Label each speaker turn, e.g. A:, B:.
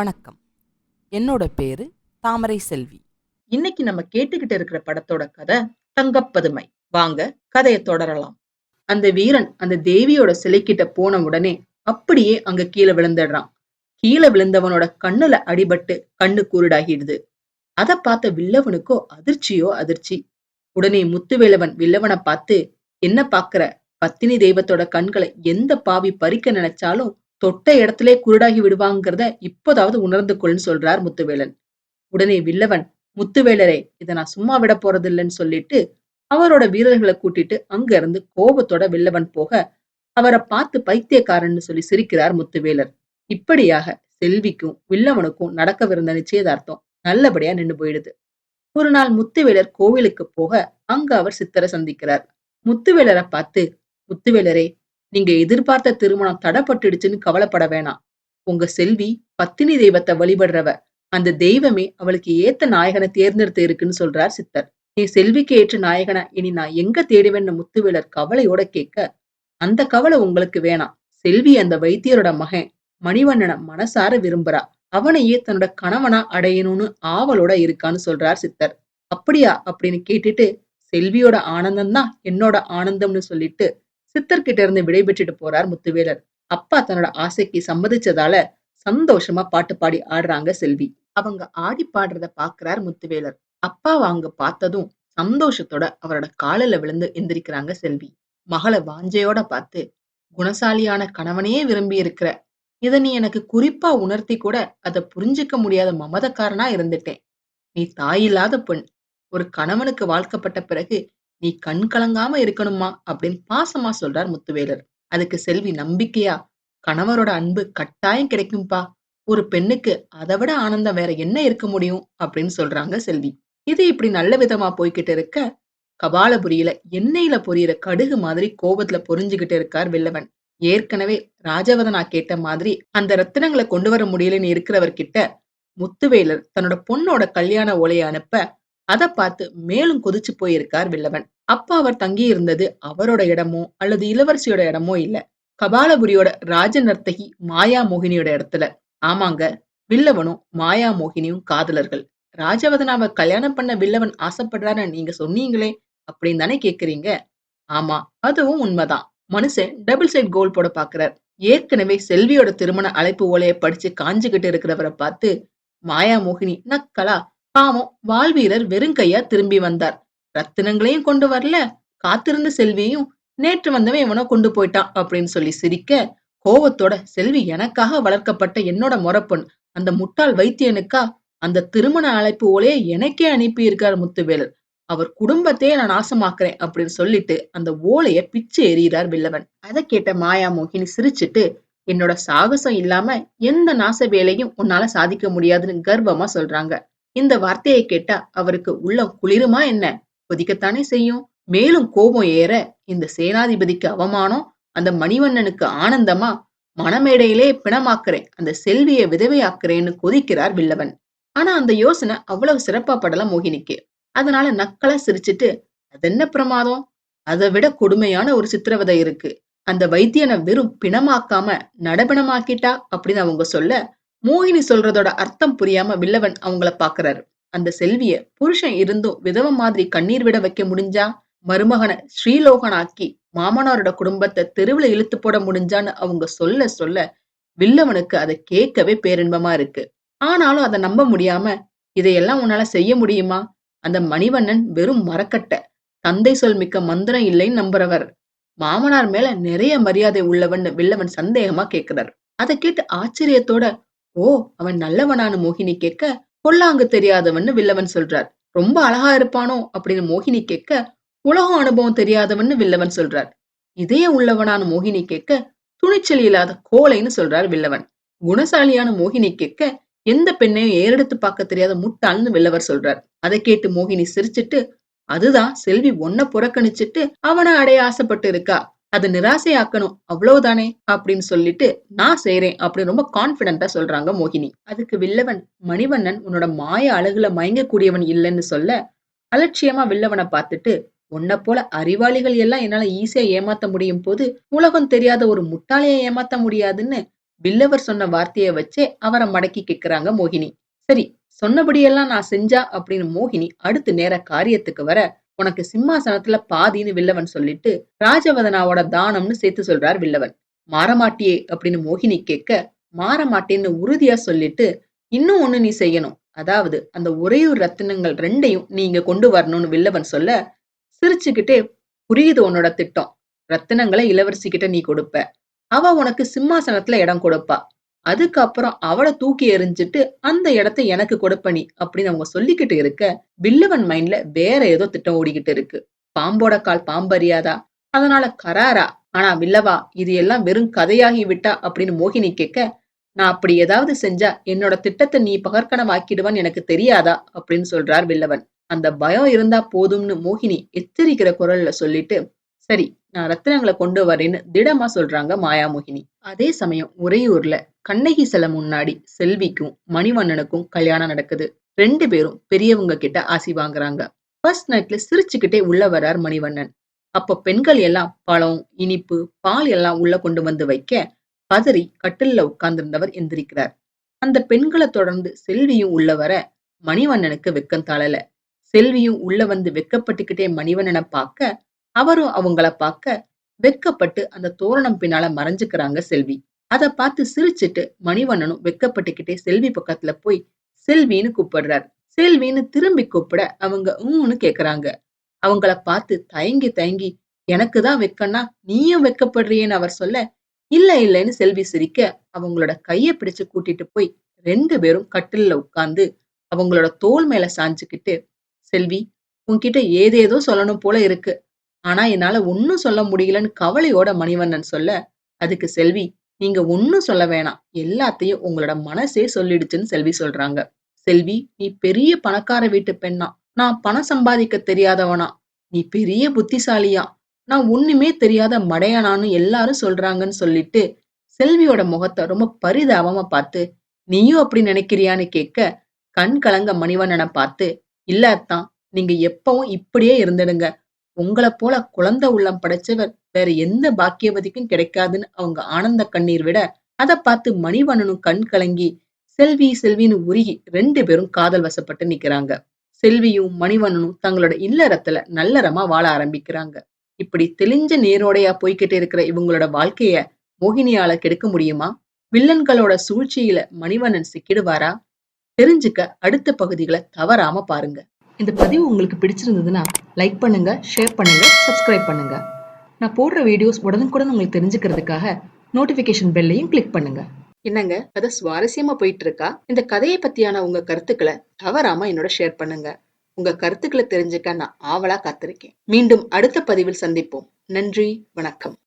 A: வணக்கம் என்னோட பேரு தாமரை செல்வி இன்னைக்கு நம்ம கேட்டுக்கிட்டு இருக்கிற படத்தோட கதை தங்கப்பதுமை வாங்க கதையை தொடரலாம் அந்த வீரன் அந்த தேவியோட சிலைக்கிட்ட போன உடனே அப்படியே அங்க கீழே விழுந்துடுறான் கீழே விழுந்தவனோட கண்ணுல அடிபட்டு கண்ணு கூருடாகிடுது அதை பார்த்த வில்லவனுக்கோ அதிர்ச்சியோ அதிர்ச்சி உடனே முத்துவேலவன் வில்லவனை பார்த்து என்ன பாக்குற பத்தினி தெய்வத்தோட கண்களை எந்த பாவி பறிக்க நினைச்சாலும் தொட்ட இடத்திலே குருடாகி விடுவாங்கிறத இப்போதாவது உணர்ந்து கொள்னு சொல்றார் முத்துவேலன் உடனே வில்லவன் முத்துவேலரே இதை நான் சும்மா விட போறதில்லைன்னு சொல்லிட்டு அவரோட வீரர்களை கூட்டிட்டு அங்க இருந்து கோபத்தோட வில்லவன் போக அவரை பார்த்து பைத்தியக்காரன்னு சொல்லி சிரிக்கிறார் முத்துவேலர் இப்படியாக செல்விக்கும் வில்லவனுக்கும் நடக்கவிருந்த நிச்சயதார்த்தம் நல்லபடியா நின்று போயிடுது ஒரு நாள் முத்துவேலர் கோவிலுக்கு போக அங்க அவர் சித்தரை சந்திக்கிறார் முத்துவேலரை பார்த்து முத்துவேலரே நீங்க எதிர்பார்த்த திருமணம் தடப்பட்டுடுச்சுன்னு கவலைப்பட வேணாம் உங்க செல்வி பத்தினி தெய்வத்தை வழிபடுறவ அந்த தெய்வமே அவளுக்கு ஏத்த நாயகனை தேர்ந்தெடுத்து இருக்குன்னு சொல்றார் சித்தர் நீ செல்விக்கு ஏற்ற நாயகனை இனி நான் எங்க தேடுவேன்னு முத்துவேலர் கவலையோட கேட்க அந்த கவலை உங்களுக்கு வேணாம் செல்வி அந்த வைத்தியரோட மகன் மணிவண்ணனை மனசார விரும்புறா அவனையே தன்னோட கணவனா அடையணும்னு ஆவலோட இருக்கான்னு சொல்றார் சித்தர் அப்படியா அப்படின்னு கேட்டுட்டு செல்வியோட ஆனந்தம் தான் என்னோட ஆனந்தம்னு சொல்லிட்டு சித்தர்கிட்ட இருந்து விடைபெற்றுட்டு போறார் முத்துவேலர் அப்பா தன்னோட ஆசைக்கு சம்மதிச்சதால சந்தோஷமா பாட்டு பாடி ஆடுறாங்க செல்வி அவங்க ஆடி பாடுறத பாக்குறார் முத்துவேலர் அப்பாவை அவங்க பார்த்ததும் சந்தோஷத்தோட அவரோட காலில விழுந்து எந்திரிக்கிறாங்க செல்வி மகளை வாஞ்சையோட பார்த்து குணசாலியான கணவனையே விரும்பி இருக்கிற இத நீ எனக்கு குறிப்பா உணர்த்தி கூட அதை புரிஞ்சுக்க முடியாத மமதக்காரனா இருந்துட்டேன் நீ தாயில்லாத பெண் ஒரு கணவனுக்கு வாழ்க்கப்பட்ட பிறகு நீ கண் கலங்காம இருக்கணுமா அப்படின்னு பாசமா சொல்றார் முத்துவேலர் அதுக்கு செல்வி நம்பிக்கையா கணவரோட அன்பு கட்டாயம் கிடைக்கும்பா ஒரு பெண்ணுக்கு அதை விட ஆனந்தம் வேற என்ன இருக்க முடியும் அப்படின்னு சொல்றாங்க செல்வி இது இப்படி நல்ல விதமா போய்கிட்டு இருக்க கபாலபுரியில எண்ணெயில பொரியற கடுகு மாதிரி கோபத்துல பொறிஞ்சுகிட்டு இருக்கார் வில்லவன் ஏற்கனவே ராஜவதனா கேட்ட மாதிரி அந்த ரத்தினங்களை கொண்டு வர முடியலன்னு இருக்கிறவர்கிட்ட முத்துவேலர் தன்னோட பொண்ணோட கல்யாண ஓலையை அனுப்ப அதை பார்த்து மேலும் கொதிச்சு போயிருக்கார் வில்லவன் அப்ப அவர் தங்கி இருந்தது அவரோட இடமோ அல்லது இளவரசியோட இடமோ இல்ல கபாலபுரியோட ராஜ நர்த்தகி மாயா மோகினியோட இடத்துல ஆமாங்க வில்லவனும் மாயா மோகினியும் காதலர்கள் ராஜவதனாவ கல்யாணம் பண்ண வில்லவன் ஆசைப்படுறாரு நீங்க சொன்னீங்களே அப்படின்னு தானே கேக்குறீங்க ஆமா அதுவும் உண்மைதான் மனுஷன் டபுள் சைட் கோல் போட பாக்குறார் ஏற்கனவே செல்வியோட திருமண அழைப்பு ஓலையை படிச்சு காஞ்சுகிட்டு இருக்கிறவரை பார்த்து மாயா மோகினி நக்கலா பாவம் வால்வீரர் வெறுங்கையா திரும்பி வந்தார் ரத்தினங்களையும் கொண்டு வரல காத்திருந்த செல்வியும் நேற்று வந்தவன் இவனோ கொண்டு போயிட்டான் அப்படின்னு சொல்லி சிரிக்க கோவத்தோட செல்வி எனக்காக வளர்க்கப்பட்ட என்னோட முறப்பொன் அந்த முட்டாள் வைத்தியனுக்கா அந்த திருமண அழைப்பு ஓலையை எனக்கே அனுப்பி இருக்கார் முத்துவேலர் அவர் குடும்பத்தையே நான் நாசமாக்குறேன் அப்படின்னு சொல்லிட்டு அந்த ஓலைய பிச்சு எறிகிறார் வில்லவன் அதை கேட்ட மாயா மோகினி சிரிச்சிட்டு என்னோட சாகசம் இல்லாம எந்த நாச வேலையும் உன்னால சாதிக்க முடியாதுன்னு கர்வமா சொல்றாங்க இந்த வார்த்தையை கேட்டா அவருக்கு உள்ளம் குளிருமா என்ன கொதிக்கத்தானே செய்யும் மேலும் கோபம் ஏற இந்த சேனாதிபதிக்கு அவமானம் அந்த மணிவண்ணனுக்கு ஆனந்தமா மனமேடையிலே பிணமாக்குறேன் அந்த செல்வியை விதவையாக்குறேன்னு கொதிக்கிறார் வில்லவன் ஆனா அந்த யோசனை அவ்வளவு சிறப்பா படல மோகினிக்கு அதனால நக்கலா சிரிச்சிட்டு என்ன பிரமாதம் அதை விட கொடுமையான ஒரு சித்திரவதை இருக்கு அந்த வைத்தியனை வெறும் பிணமாக்காம நடபிணமாக்கிட்டா அப்படின்னு அவங்க சொல்ல மோகினி சொல்றதோட அர்த்தம் புரியாம வில்லவன் அவங்கள பாக்குறாரு அந்த செல்விய புருஷன் இருந்தும் விதவ மாதிரி கண்ணீர் விட வைக்க முடிஞ்சா மருமகனை ஸ்ரீலோகனாக்கி மாமனாரோட குடும்பத்தை தெருவுல இழுத்து போட முடிஞ்சான்னு அவங்க சொல்ல சொல்ல வில்லவனுக்கு அதை கேட்கவே பேரின்பமா இருக்கு ஆனாலும் அதை நம்ப முடியாம இதையெல்லாம் உன்னால செய்ய முடியுமா அந்த மணிவண்ணன் வெறும் மரக்கட்ட தந்தை சொல் மிக்க மந்திரம் இல்லைன்னு நம்புறவர் மாமனார் மேல நிறைய மரியாதை உள்ளவன் வில்லவன் சந்தேகமா கேட்கிறார் அதை கேட்டு ஆச்சரியத்தோட ஓ அவன் நல்லவனான மோகினி கேட்க பொல்லாங்கு தெரியாதவன்னு வில்லவன் சொல்றார் ரொம்ப அழகா இருப்பானோ அப்படின்னு மோகினி கேட்க உலகம் அனுபவம் தெரியாதவன்னு வில்லவன் சொல்றார் இதய உள்ளவனான மோகினி கேட்க துணிச்சல் இல்லாத கோலைன்னு சொல்றார் வில்லவன் குணசாலியான மோகினி கேட்க எந்த பெண்ணையும் ஏறெடுத்து பார்க்க தெரியாத முட்டாள்னு வில்லவர் சொல்றார் அதை கேட்டு மோகினி சிரிச்சிட்டு அதுதான் செல்வி ஒன்ன புறக்கணிச்சிட்டு அவனை அடைய ஆசைப்பட்டு இருக்கா அது நிராசையாக்கணும் அவ்வளவுதானே அப்படின்னு சொல்லிட்டு நான் செய்யறேன் அப்படின்னு ரொம்ப கான்பிடண்டா சொல்றாங்க மோகினி அதுக்கு வில்லவன் மணிவண்ணன் உன்னோட மாய அழகுல மயங்கக்கூடியவன் இல்லைன்னு சொல்ல அலட்சியமா வில்லவனை பார்த்துட்டு உன்ன போல அறிவாளிகள் எல்லாம் என்னால ஈஸியா ஏமாத்த முடியும் போது உலகம் தெரியாத ஒரு முட்டாளைய ஏமாத்த முடியாதுன்னு வில்லவர் சொன்ன வார்த்தையை வச்சே அவரை மடக்கி கேட்கிறாங்க மோகினி சரி சொன்னபடியெல்லாம் நான் செஞ்சா அப்படின்னு மோகினி அடுத்து நேர காரியத்துக்கு வர உனக்கு சிம்மாசனத்துல பாதின்னு வில்லவன் சொல்லிட்டு ராஜவதனாவோட தானம்னு சேர்த்து சொல்றார் வில்லவன் மாறமாட்டியே அப்படின்னு மோகினி கேட்க மாறமாட்டேன்னு உறுதியா சொல்லிட்டு இன்னும் ஒண்ணு நீ செய்யணும் அதாவது அந்த ஒரேயூர் ரத்தினங்கள் ரெண்டையும் நீங்க கொண்டு வரணும்னு வில்லவன் சொல்ல சிரிச்சுக்கிட்டே புரியுது உன்னோட திட்டம் ரத்தினங்களை இளவரசி கிட்ட நீ கொடுப்ப அவ உனக்கு சிம்மாசனத்துல இடம் கொடுப்பா அதுக்கப்புறம் அவளை தூக்கி எறிஞ்சிட்டு அந்த இடத்த எனக்கு கொடுப்பணி அப்படின்னு அவங்க சொல்லிக்கிட்டு இருக்க வில்லவன் மைண்ட்ல வேற ஏதோ திட்டம் ஓடிக்கிட்டு இருக்கு பாம்போட கால் பாம்பறியாதா அதனால கராரா ஆனா வில்லவா இது எல்லாம் வெறும் கதையாகி விட்டா அப்படின்னு மோகினி கேட்க நான் அப்படி ஏதாவது செஞ்சா என்னோட திட்டத்தை நீ பகற்கனமாக்கிடுவான்னு எனக்கு தெரியாதா அப்படின்னு சொல்றார் வில்லவன் அந்த பயம் இருந்தா போதும்னு மோகினி எச்சரிக்கிற குரல்ல சொல்லிட்டு சரி நான் ரத்தினங்களை கொண்டு வரேன்னு திடமா சொல்றாங்க மாயாமோகினி அதே சமயம் உறையூர்ல கண்ணகி சில முன்னாடி செல்விக்கும் மணிவண்ணனுக்கும் கல்யாணம் நடக்குது ரெண்டு பேரும் பெரியவங்க கிட்ட ஆசி வாங்குறாங்க ஃபர்ஸ்ட் நைட்ல சிரிச்சுக்கிட்டே உள்ள வர்றார் மணிவண்ணன் அப்ப பெண்கள் எல்லாம் பழம் இனிப்பு பால் எல்லாம் உள்ள கொண்டு வந்து வைக்க பதறி கட்டில்ல உட்கார்ந்திருந்தவர் எந்திரிக்கிறார் அந்த பெண்களை தொடர்ந்து செல்வியும் உள்ள வர மணிவண்ணனுக்கு வெக்கம் தாழல செல்வியும் உள்ள வந்து வெக்கப்பட்டுக்கிட்டே மணிவண்ணனை பார்க்க அவரும் அவங்கள பார்க்க வெக்கப்பட்டு அந்த தோரணம் பின்னால மறைஞ்சுக்கிறாங்க செல்வி அதை பார்த்து சிரிச்சிட்டு மணிவண்ணனும் வெக்கப்பட்டுக்கிட்டே செல்வி பக்கத்துல போய் செல்வின்னு கூப்பிடுறாரு செல்வின்னு திரும்பி கூப்பிட அவங்க ஊன்னு கேக்குறாங்க அவங்கள பார்த்து தயங்கி தயங்கி எனக்கு தான் வெக்கன்னா நீயும் வெக்கப்படுறியேன்னு அவர் சொல்ல இல்ல இல்லைன்னு செல்வி சிரிக்க அவங்களோட கைய பிடிச்சு கூட்டிட்டு போய் ரெண்டு பேரும் கட்டில உட்கார்ந்து அவங்களோட தோல் மேல சாஞ்சுக்கிட்டு செல்வி உன்கிட்ட ஏதேதோ சொல்லணும் போல இருக்கு ஆனா என்னால ஒன்னும் சொல்ல முடியலன்னு கவலையோட மணிவண்ணன் சொல்ல அதுக்கு செல்வி நீங்க ஒன்னும் சொல்ல வேணாம் எல்லாத்தையும் உங்களோட மனசே சொல்லிடுச்சுன்னு செல்வி சொல்றாங்க செல்வி நீ பெரிய பணக்கார வீட்டு பெண்ணா நான் பணம் சம்பாதிக்க தெரியாதவனா நீ பெரிய புத்திசாலியா நான் ஒண்ணுமே தெரியாத மடையனான்னு எல்லாரும் சொல்றாங்கன்னு சொல்லிட்டு செல்வியோட முகத்தை ரொம்ப பரிதாபமா பார்த்து நீயும் அப்படி நினைக்கிறியான்னு கேட்க கண் கலங்க மணிவண்ணனை பார்த்து இல்லாதான் நீங்க எப்பவும் இப்படியே இருந்துடுங்க உங்களை போல குழந்தை உள்ளம் படைச்சவர் வேற எந்த பாக்கியவதிக்கும் கிடைக்காதுன்னு அவங்க ஆனந்த கண்ணீர் விட அதை பார்த்து மணிவண்ணனும் கண் கலங்கி செல்வி செல்வின்னு உருகி ரெண்டு பேரும் காதல் வசப்பட்டு நிக்கிறாங்க செல்வியும் மணிவண்ணனும் தங்களோட இல்லறத்துல நல்லறமா வாழ ஆரம்பிக்கிறாங்க இப்படி தெளிஞ்ச நேரோடையா போய்கிட்டே இருக்கிற இவங்களோட வாழ்க்கைய மோகினியால கெடுக்க முடியுமா வில்லன்களோட சூழ்ச்சியில மணிவண்ணன் சிக்கிடுவாரா தெரிஞ்சுக்க அடுத்த பகுதிகளை தவறாம பாருங்க இந்த பதிவு உங்களுக்கு பிடிச்சிருந்ததுன்னா லைக் பண்ணுங்க ஷேர் பண்ணுங்க சப்ஸ்கிரைப் பண்ணுங்க நான் போடுற வீடியோஸ் உடனுக்குடன் உங்களுக்கு தெரிஞ்சுக்கிறதுக்காக நோட்டிபிகேஷன் பெல்லையும் கிளிக் பண்ணுங்க என்னங்க கதை சுவாரஸ்யமா போயிட்டு இருக்கா இந்த கதையை பத்தியான உங்க கருத்துக்களை தவறாம என்னோட ஷேர் பண்ணுங்க உங்க கருத்துக்களை தெரிஞ்சுக்க நான் ஆவலா காத்திருக்கேன் மீண்டும் அடுத்த பதிவில் சந்திப்போம் நன்றி வணக்கம்